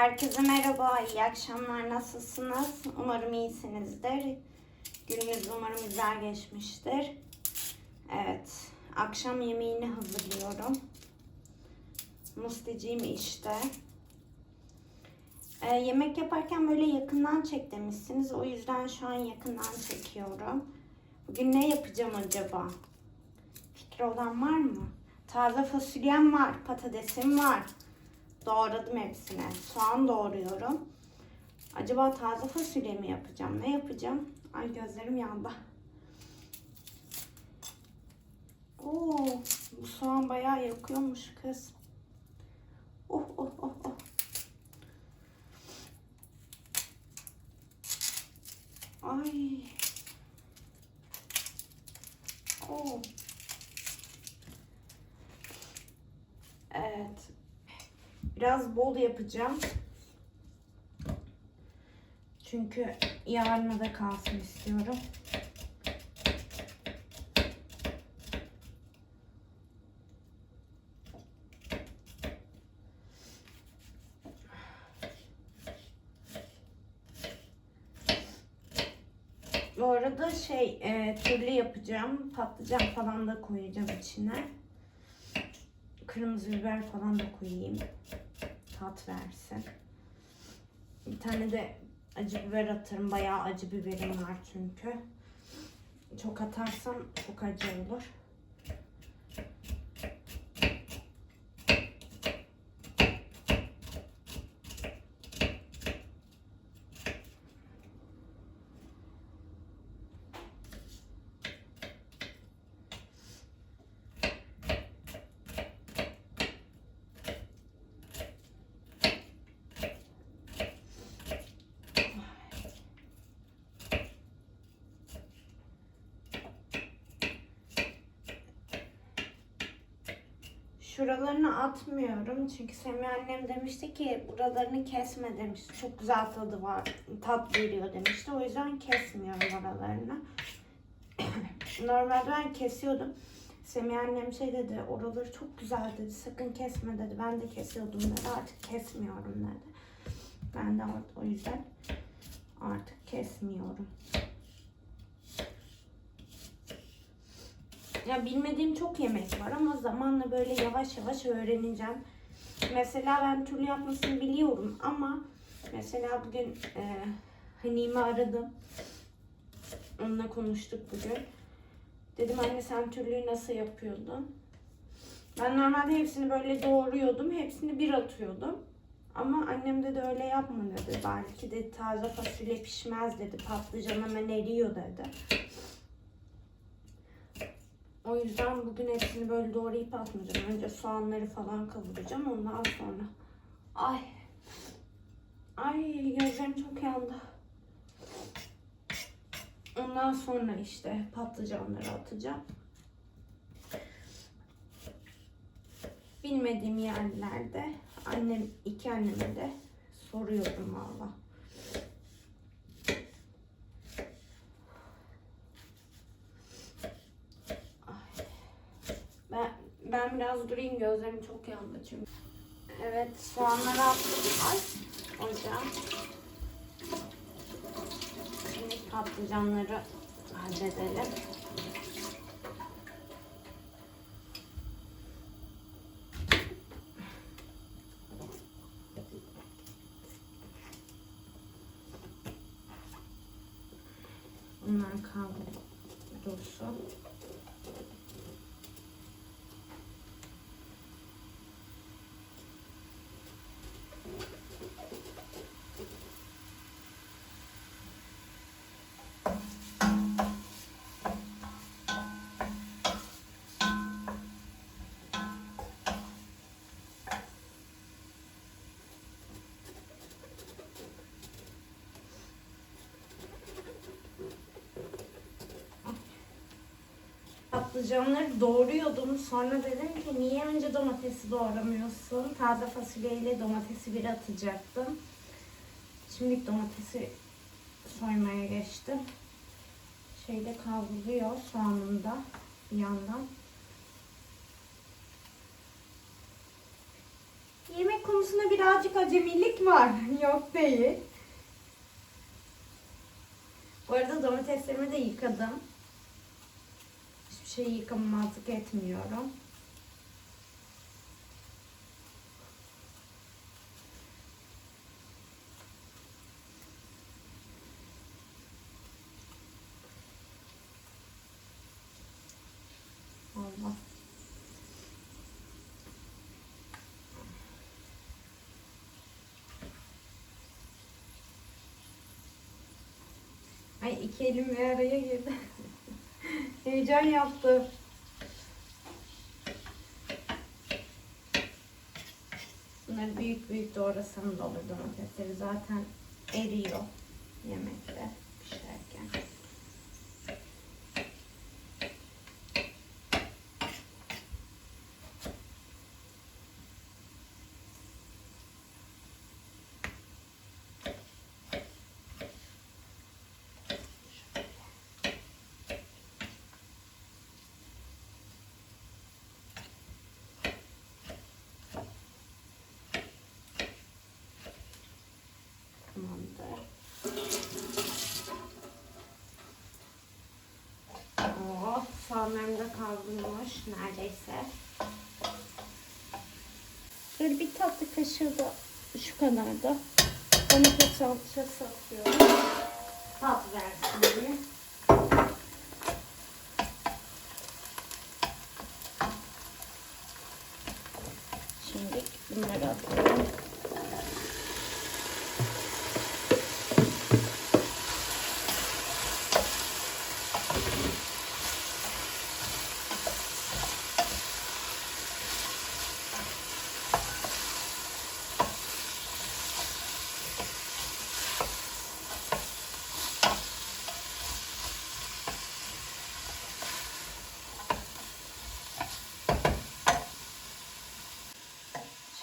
Herkese merhaba, iyi akşamlar. Nasılsınız? Umarım iyisinizdir. Gününüz umarım güzel geçmiştir. Evet, akşam yemeğini hazırlıyorum. Musticiğim işte. Ee, yemek yaparken böyle yakından çek demişsiniz. O yüzden şu an yakından çekiyorum. Bugün ne yapacağım acaba? Fikri olan var mı? Taze fasulyem var, patatesim var. Doğradım hepsine. Soğan doğruyorum. Acaba taze fasulye mi yapacağım? Ne yapacağım? Ay gözlerim yandı. Oo, bu soğan bayağı yakıyormuş kız. Oh oh oh oh. Ay. Oh. Evet. Biraz bol yapacağım. Çünkü yarına da kalsın istiyorum. Bu arada şey e, türlü yapacağım. Patlıcan falan da koyacağım içine. Kırmızı biber falan da koyayım. Tat versin. Bir tane de acı biber atarım. Bayağı acı biberim var çünkü. Çok atarsam çok acı olur. Atmıyorum çünkü Semih annem demişti ki buralarını kesme demişti. Çok güzel tadı var, tat veriyor demişti. O yüzden kesmiyorum oralarını. Normalde ben kesiyordum. Semih annem şey dedi, oraları çok güzel dedi, sakın kesme dedi. Ben de kesiyordum dedi, artık kesmiyorum dedi. Ben de o yüzden artık kesmiyorum. Ya bilmediğim çok yemek var ama zamanla böyle yavaş yavaş öğreneceğim. Mesela ben türlü yapmasını biliyorum ama mesela bugün e, Hanim'i aradım. Onunla konuştuk bugün. Dedim anne sen türlüyü nasıl yapıyordun? Ben normalde hepsini böyle doğruyordum. Hepsini bir atıyordum. Ama annem dedi öyle yapma dedi. Belki de taze fasulye pişmez dedi. Patlıcan hemen eriyor dedi. O yüzden bugün hepsini böyle doğrayıp atmayacağım. Önce soğanları falan kavuracağım. Ondan sonra. Ay. Ay gözlerim çok yandı. Ondan sonra işte patlıcanları atacağım. Bilmediğim yerlerde annem iki anneme de soruyorum valla. Ben, ben biraz durayım gözlerim çok yandı çünkü. Evet soğanları attım. Ay hocam. Şimdi patlıcanları halledelim. Patlıcanları doğruyordum. Sonra dedim ki niye önce domatesi doğramıyorsun? Taze fasulyeyle domatesi bir atacaktım. Şimdi domatesi soymaya geçtim. Şeyde kavruluyor soğanında bir yandan. Yemek konusunda birazcık acemilik var. Yok değil. Bu arada domateslerimi de yıkadım. Hiçbir şeyi yıkamamazlık etmiyorum. Allah. Ay iki elim bir araya girdi. Heyecan yaptı. Bunları büyük büyük doğrasam da olur domatesleri zaten eriyor yemekte pişerken. Tamamdır. Oh, soğanlarım da kavrulmuş neredeyse. Böyle bir tatlı kaşığı da şu kadar da domates salçası atıyorum. Tat versin diye. Şimdi bunları atıyorum.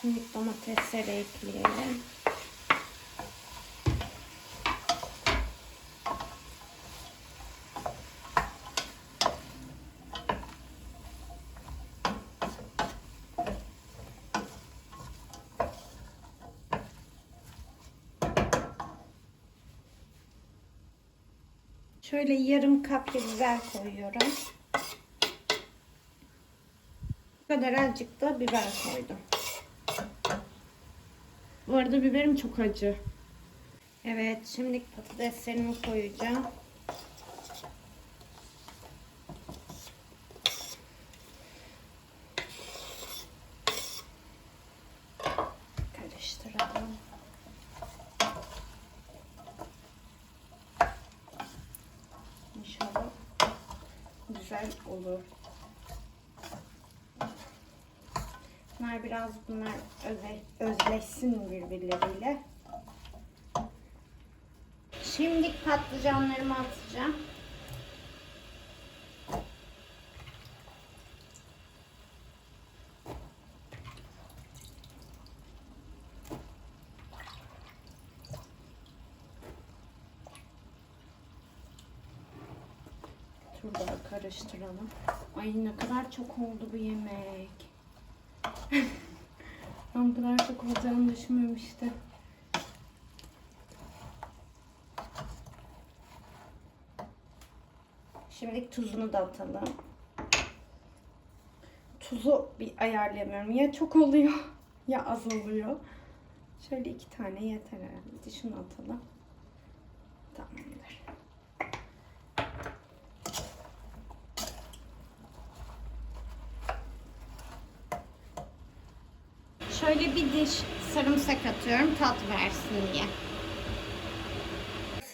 Şimdi domatesleri ekleyelim. Şöyle yarım kapya biber koyuyorum. Bu kadar azıcık da biber koydum. Bu arada biberim çok acı. Evet, şimdi patateslerimi koyacağım. Karıştıralım. İnşallah güzel olur. Bunlar biraz bunlar öze, özleşsin birbirleriyle. Şimdi patlıcanlarımı atacağım. Tur daha karıştıralım. Ay ne kadar çok oldu bu yemek. Ben bu kadar çok olacağını düşünmemiştim. Şimdi tuzunu da atalım. Tuzu bir ayarlayamıyorum. Ya çok oluyor ya az oluyor. Şöyle iki tane yeter herhalde. Şunu atalım. Tamamdır. Şöyle bir diş sarımsak atıyorum tat versin diye.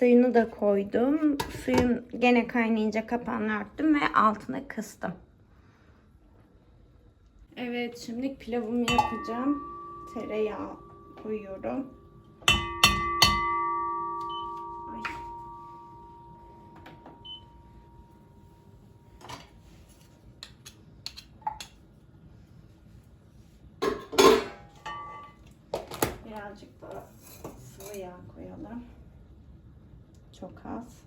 Suyunu da koydum. Suyun gene kaynayınca kapağını örttüm ve altına kıstım. Evet şimdi pilavımı yapacağım. Tereyağı koyuyorum. Ay. Birazcık da sıvı yağ koyalım. Çok az.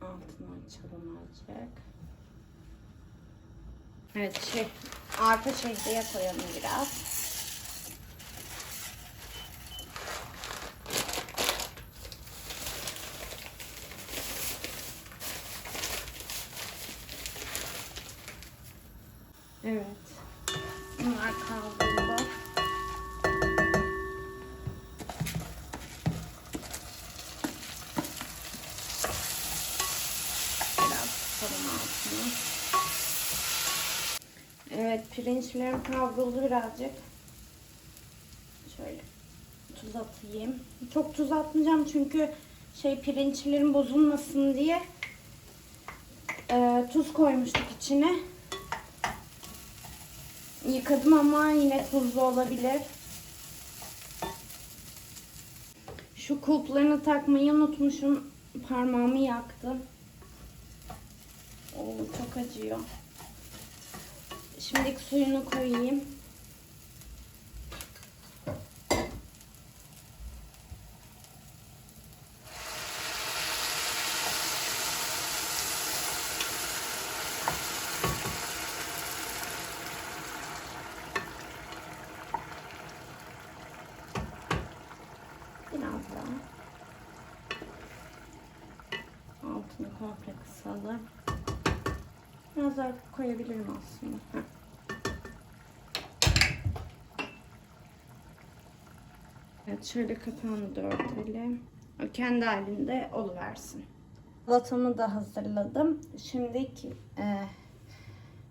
Az birazcık. Evet şey arka şehriye koyalım biraz. Evet. Bunlar kavruldu. Biraz tutalım altını. Pirinçlerim kavruldu birazcık. Şöyle tuz atayım. Çok tuz atmayacağım çünkü şey pirinçlerim bozulmasın diye e, tuz koymuştuk içine. Yıkadım ama yine tuzlu olabilir. Şu kulplarını takmayı unutmuşum. Parmağımı yaktım. Oo, çok acıyor. Şimdi suyunu koyayım. Biraz daha. Altını komple kısalım. Biraz daha koyabilirim aslında. Evet şöyle kapağını da örtelim. O kendi halinde oluversin. Salatamı da hazırladım. Şimdi e,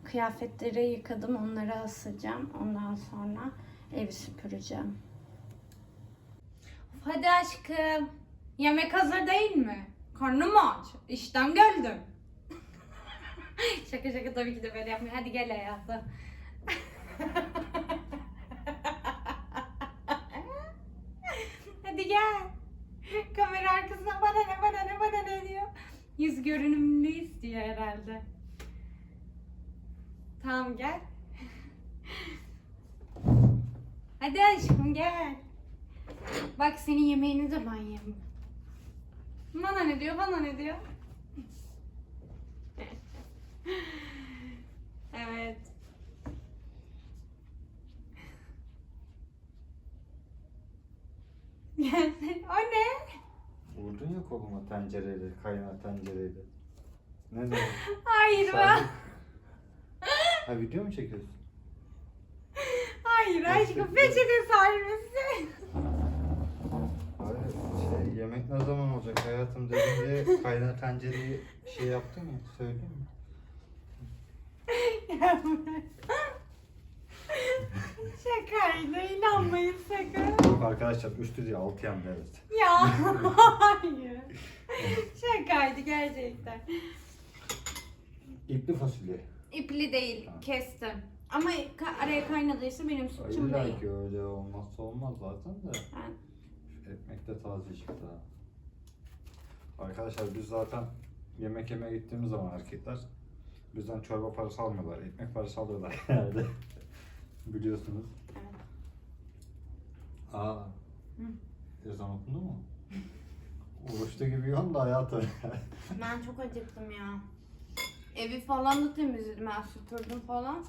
kıyafetleri yıkadım. Onları asacağım. Ondan sonra evi süpüreceğim. Hadi aşkım. Yemek hazır değil mi? Karnım aç. İşten geldim. şaka şaka tabii ki de böyle yapmıyor. Hadi gel hayatım. Hadi gel. Kamera arkasına bana ne bana ne bana ne diyor. Yüz görünümlü istiyor herhalde. Tamam gel. Hadi aşkım gel. Bak senin yemeğini de ben yerim. Bana ne diyor, bana ne diyor? evet. O ne? Vurdun ya koluma tencereyle, kaynar tencereyle. Ne demek? Hayır ben. Ha video mu çekiyorsun? Hayır aşkım peçete sarması. Hayır, şey, yemek ne zaman olacak hayatım dedim diye kaynar tencereyi şey yaptın ya, söyleyeyim mi? Şakaydı inanmayın sakın. Yok arkadaşlar üstü diye altı yan evet. Ya hayır. Şakaydı gerçekten. İpli fasulye. İpli değil, Ha. kestim. Ama ka- araya kaynadıysa benim suçum Hayır değil. belki öyle olmazsa olmaz zaten de. Şu ekmek de taze çıktı ha. Arkadaşlar biz zaten yemek yemeye gittiğimiz zaman erkekler bizden çorba parası almıyorlar, ekmek parası alıyorlar genelde. Biliyorsunuz. Evet. Aa. Ezan okundu mu? Oruçta gibi yiyorsun da hayatım. Ben çok acıktım ya. Evi falan da temizledim ben süpürdüm falan.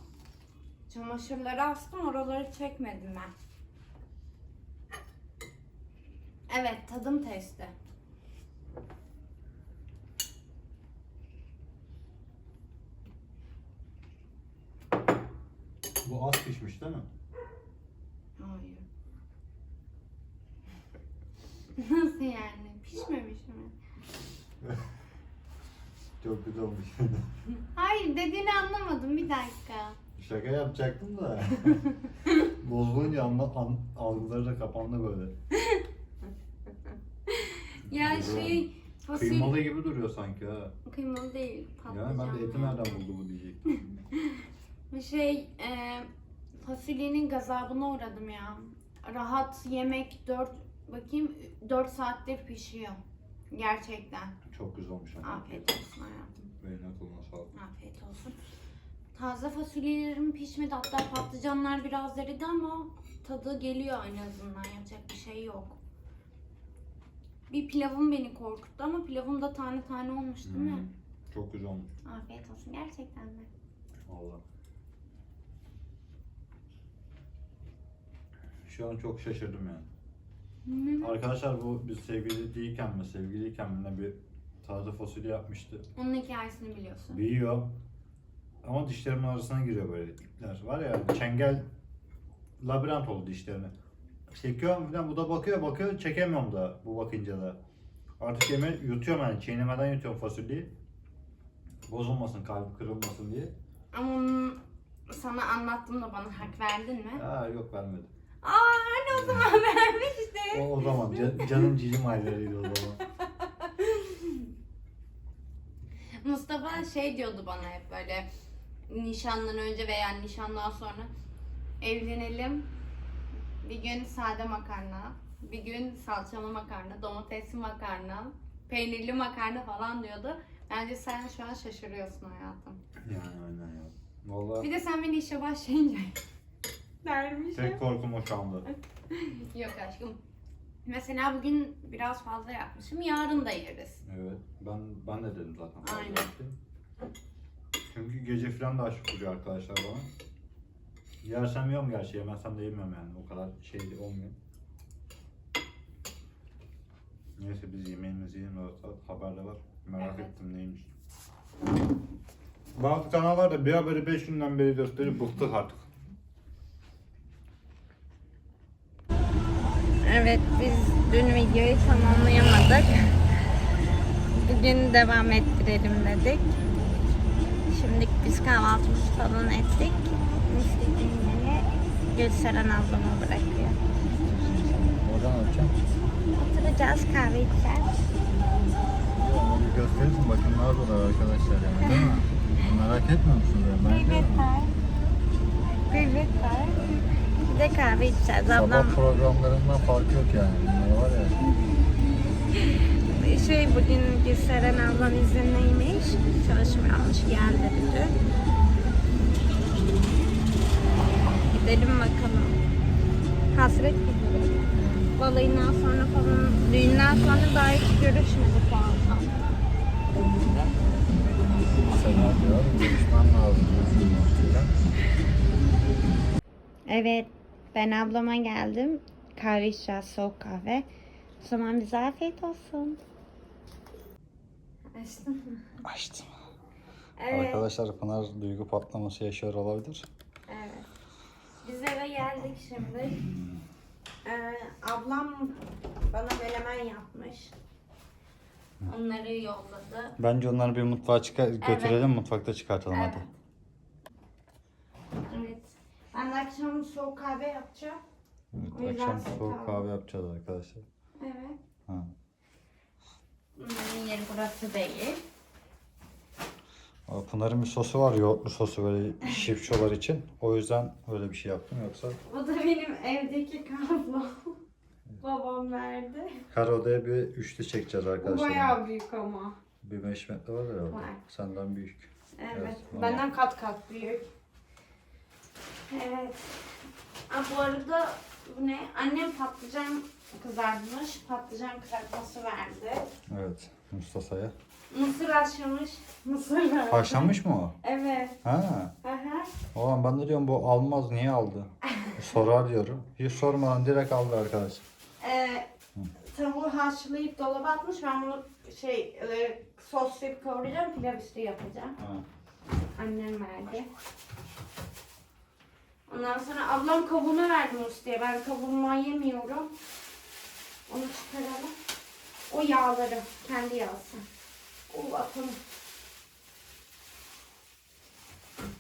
Çamaşırları astım oraları çekmedim ben. Evet tadım testi. Bu az pişmiş değil mi? Hayır. Nasıl yani? Pişmemiş mi? Çok güzel olmuş. Hayır dediğini anlamadım bir dakika. Şaka yapacaktım da. Bozulunca anla, an, algıları da kapandı böyle. Ya şey fasulye... Kıymalı gibi duruyor sanki ha. Kıymalı değil. Yani ben de eti nereden buldu bu diyecektim. Şey e, fasulyenin gazabına uğradım ya. Rahat yemek 4 bakayım 4 saattir pişiyor. Gerçekten. Çok güzel olmuş. Afiyet olsun hayatım. Beline koluna sağlık. Afiyet olsun. Taze fasulyelerim pişmedi. Hatta patlıcanlar biraz eridi ama tadı geliyor en azından. Yapacak bir şey yok. Bir pilavım beni korkuttu ama pilavım da tane tane olmuş değil mi? Çok güzel olmuş. Afiyet olsun gerçekten mi? Valla. Şu an çok şaşırdım yani. Arkadaşlar bu biz sevgili değilken mi sevgiliyken mi ne bir taze fasulye yapmıştı. Onun hikayesini biliyorsun. Büyüyor. Ama dişlerimin arasına giriyor böyle ipler. Var ya çengel labirent oldu dişlerine. Çekiyorum falan bu da bakıyor bakıyor çekemiyorum da bu bakınca da. Artık yeme yutuyorum yani çiğnemeden yutuyorum fasulyeyi. Bozulmasın kalbi kırılmasın diye. Ama sana anlattığımda bana hak verdin mi? Ha yok vermedim. Aa anne o zaman vermişti. O, o zaman ca- canım cicim aylarıydı o zaman. Mustafa şey diyordu bana hep böyle nişandan önce veya nişandan sonra evlenelim. Bir gün sade makarna, bir gün salçalı makarna, domatesli makarna, peynirli makarna falan diyordu. Bence sen şu an şaşırıyorsun hayatım. Yani aynen ya. Valla Bir de sen beni işe başlayınca dermişim. tek korkum o şu anda. Yok aşkım. Mesela bugün biraz fazla yapmışım. Yarın da yeriz. Evet ben ben de dedim zaten. fazla Aynen. yaptım. Çünkü gece falan da aç vuruyor arkadaşlar bana. Yersem yiyorum gerçi yemezsem de yemiyorum yani o kadar şey olmuyor. Neyse biz yemeğimizi yiyelim haberde var. Merak Evet. ettim neymiş. Bazı kanallarda bir haberi 5 günden beri gösterip bıktık artık. Evet biz dün videoyu tamamlayamadık. Bugün devam ettirelim dedik. Şimdi biz kahvaltımızı falan ettik. İstediğim beni Gülseren ablama bırakıyor. Oradan açacağım. Oturacağız kahve içeceğiz. Gösterirsin bakın ne yapıyorlar arkadaşlar yani değil mi? Merak etmiyor musunuz? Ben Gıybetler. Gıybetler. Bir de kahve içeceğiz. Ablam Sabah programlarından farkı yok yani. Bunlar var ya. şey bugün Gülseren ablam izinliymiş. Çalışmıyormuş geldi dedi. Gidelim bakalım. Hasret gidelim. Balayından sonra falan, düğünden sonra daha hiç görüşmedik lazım. Evet, ben ablama geldim. Kahve içeceğiz, soğuk kahve. O zaman bize afiyet olsun. Açtın mı? Açtım. Evet. Arkadaşlar Pınar duygu patlaması yaşıyor olabilir. Evet. Biz eve geldik şimdi. Ee, ablam bana belemen yapmış. Onları yolladı. Bence onları bir mutfağa çıkar götürelim mutfakta çıkartalım Evet. hadi. Evet. Ben de akşam soğuk kahve yapacağım. Evet, yüzden akşam soğuk soğuk kahve. kahve yapacağız arkadaşlar. Evet. Ha. Bunların yeri burası değil. Aa, Pınar'ın bir sosu var yoğurtlu sosu böyle şifçolar için. O yüzden öyle bir şey yaptım yoksa Bu da benim evdeki kablo. Babam verdi. her odaya bir üçlü çekeceğiz Bu arkadaşlar. bayağı büyük ama. Bir 5 metre var herhalde. Var. Senden büyük. Evet. Evet, benden kat kat büyük. Evet. Aa, bu arada bu ne? Annem patlıcan kızartmış. Patlıcan kızartması verdi. Evet Mustafa'ya. Mısır haşlamış. Mısır verdi. Haşlanmış mı o? Evet. Ha. Aha. Oğlum ben de diyorum bu almaz niye aldı? Sorar diyorum. Hiç sormadan direkt aldı arkadaş. Ee, tavuğu haşlayıp dolaba atmış. Ben bunu şey e, soslayıp kavuracağım. Pilav üstü yapacağım. Ha. Annem verdi. Ondan sonra ablam kabuğunu verdi Musti'ye. Ben kabuğunu yemiyorum. Onu çıkaralım. O yağları kendi yağsın. O atalım.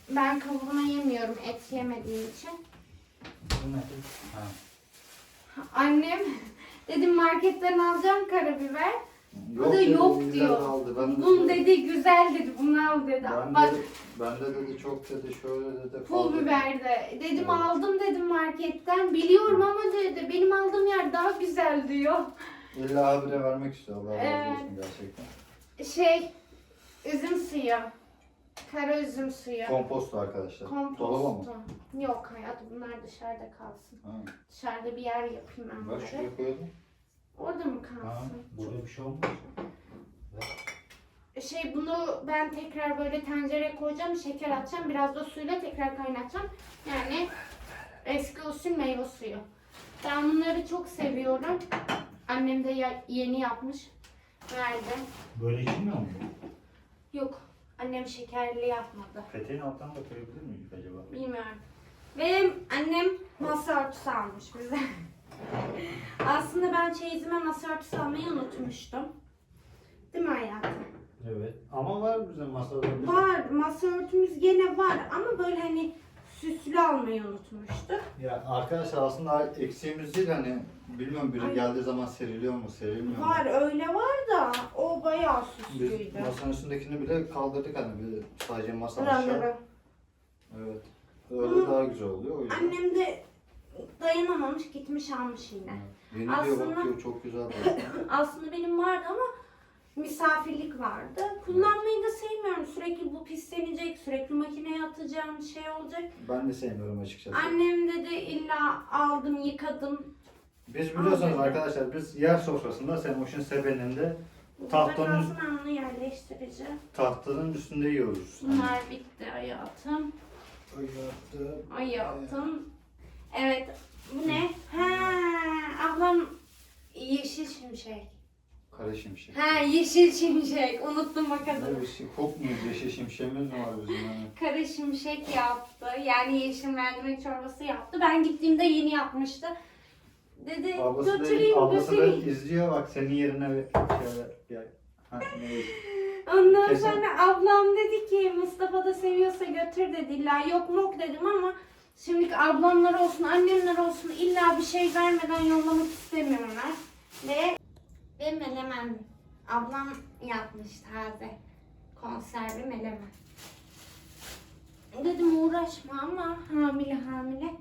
Ben kabuğunu yemiyorum et yemediğim için. Annem dedim marketten alacağım karabiber. O da yok dedi, diyor. güzel aldı. Ben de Bunu söyledim. dedi güzel dedi bunu al dedi. Ben Bak de, ben de dedi çok dedi şöyle dedi. Pul biber de. Dedim Evet. aldım dedim marketten. Biliyorum ama dedi benim aldığım yer daha güzel diyor. İlla habire vermek istiyor. Allah razı Evet. olsun gerçekten. Şey üzüm suyu. Kara üzüm suyu. Komposto arkadaşlar. Dolaba mı? Yok hayatım bunlar dışarıda kalsın. Ha. Dışarıda bir yer yapayım ben Bak bunları. şuraya koyalım. Orada mı Ha. kalsın? Burada bir şey olmaz. şey bunu ben tekrar böyle tencereye koyacağım, şeker atacağım, biraz da suyla tekrar kaynatacağım. Yani eski usul meyve suyu. Ben bunları çok seviyorum. Annem de ya- yeni yapmış. Verdi. Böyle içilmiyor mu? Yok. Annem şekerli yapmadı. Peteğin altına da koyabilir miydik acaba? Bilmiyorum. Benim annem masa örtüsü almış bize. Aslında ben çeyizime masa örtüsü almayı unutmuştum. Değil mi hayatım? Evet. Ama var bizim masada. Var, masa örtümüz gene var ama böyle hani süslü almayı unutmuştuk. Ya arkadaşlar aslında eksiğimiz değil hani bilmiyorum biri Ay. geldiği zaman seriliyor mu serilmiyor mu? Var öyle var da o bayağı Biz süslüydü. masanın üstündekini bile kaldırdık hani bir sadece masa Randıra. aşağı. Evet. Öyle Ama daha güzel oluyor o yüzden. Annem de dayanamamış gitmiş almış yine. Yeni diyor Aslında- bakıyor çok güzel diyor. Aslında benim vardı ama misafirlik vardı. Kullanmayı da sevmiyorum. Sürekli bu pislenecek, sürekli makineye atacağım şey olacak. ben de sevmiyorum açıkçası. Annem dedi illa aldım, yıkadım. Biz biliyorsunuz Anladım. arkadaşlar biz yer sofrasında Semoş'un sebeninde Burada Tahtanın- bunu yerleştireceğim. tahtanın üstünde yiyoruz. Bunlar bitti hayatım. Hayatı. Hayatım. Evet. Bu ne? Ha, ablam yeşil şimşek. Kara şimşek. Ha, yeşil şimşek. Unuttum bak adını. bir şey kokmuyor yeşil şimşeğimiz mi var bizim yani? Kara şimşek yaptı. Yani yeşil mercimek çorbası yaptı. Ben gittiğimde yeni yapmıştı. Dedi Ablası götüreyim da, ablası da götüreyim. izliyor bak senin yerine bir şöyle gel. Ha, neyse. Ondan Kesin. sonra ablam dedi ki Mustafa da seviyorsa götür dedi. İlla yok mok dedim ama şimdi ablamlar olsun annemler olsun illa bir şey vermeden yollamak istemiyorlar. Ve, ve melemen. Ablam yapmış taze. Konserve melemen. Dedim uğraşma ama hamile hamile.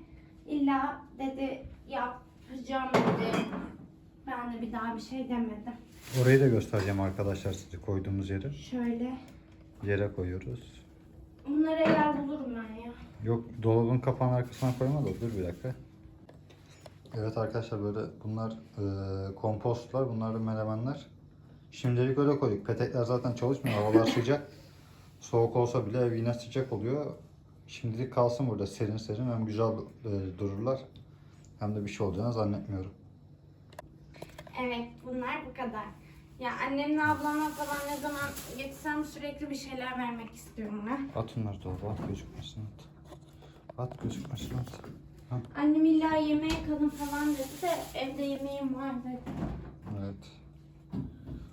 İlla dedi yapacağım dedi. Ben de bir daha bir şey demedim. Orayı da göstereceğim arkadaşlar size koyduğumuz yeri. Şöyle. Yere koyuyoruz. Bunları eğer bulurum ben ya. Yok dolabın kapağının arkasına koyma da dur bir dakika. Evet arkadaşlar böyle bunlar e, kompostlar, bunlar da menemenler. Şimdilik öyle koyduk. Petekler zaten çalışmıyor. Havalar sıcak. Soğuk olsa bile ev yine sıcak oluyor. Şimdilik kalsın burada serin serin. Hem güzel e, dururlar. Hem de bir şey olacağını zannetmiyorum. Evet bunlar bu kadar. Ya annemle ablamla falan ne zaman geçsem sürekli bir şeyler vermek istiyorum ben. At onları dolaba at gözükmesin at. At gözükmesin at. Annem illa yemeğe kalın falan dedi de evde yemeğim var dedi. Evet.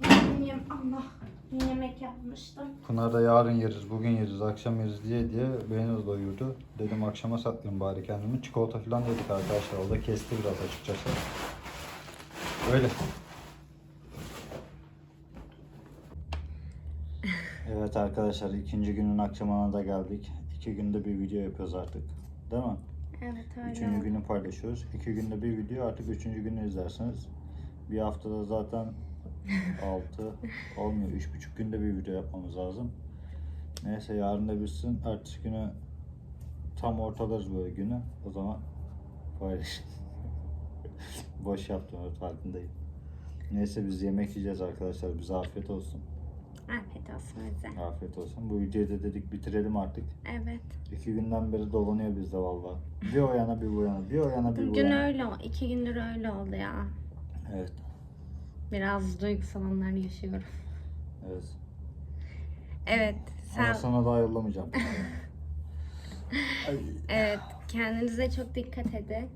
Dün yem Allah dün yemek yapmıştım. Pınar da yarın yeriz, bugün yeriz, akşam yeriz diye diye beni de doyurdu. Dedim akşama saklayayım bari kendimi. Çikolata falan yedik arkadaşlar. O da kesti biraz açıkçası. Öyle. Evet arkadaşlar ikinci günün akşamına da geldik. İki günde bir video yapıyoruz artık. Değil mi? Evet Üçüncü günü paylaşıyoruz. İki günde bir video artık üçüncü günü izlersiniz. Bir haftada zaten altı olmuyor. Üç buçuk günde bir video yapmamız lazım. Neyse yarın da bitsin. Ertesi günü tam ortalarız böyle günü. O zaman paylaşın. Boş yaptım farkındayım. Neyse biz yemek yiyeceğiz arkadaşlar. Bize afiyet olsun. Afiyet olsun bize. Afiyet olsun. Bu videoyu da dedik bitirelim artık. Evet. İki günden beri dolanıyor bizde valla. Bir o yana bir bu yana. Bir o yana bir bu Bugün yana. öyle o- iki gündür öyle oldu ya. Evet. Biraz duygusal anlar yaşıyorum. Evet. Evet. Ama sana daha yollamayacağım. Ay. Evet. Kendinize çok dikkat edin.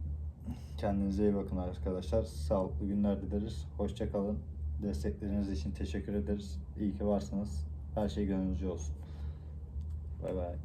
Kendinize iyi bakın arkadaşlar. Sağlıklı günler dileriz. Hoşça kalın. Destekleriniz için teşekkür ederiz. İyi ki varsınız. Her şey gönlünüzce olsun. Bay bay.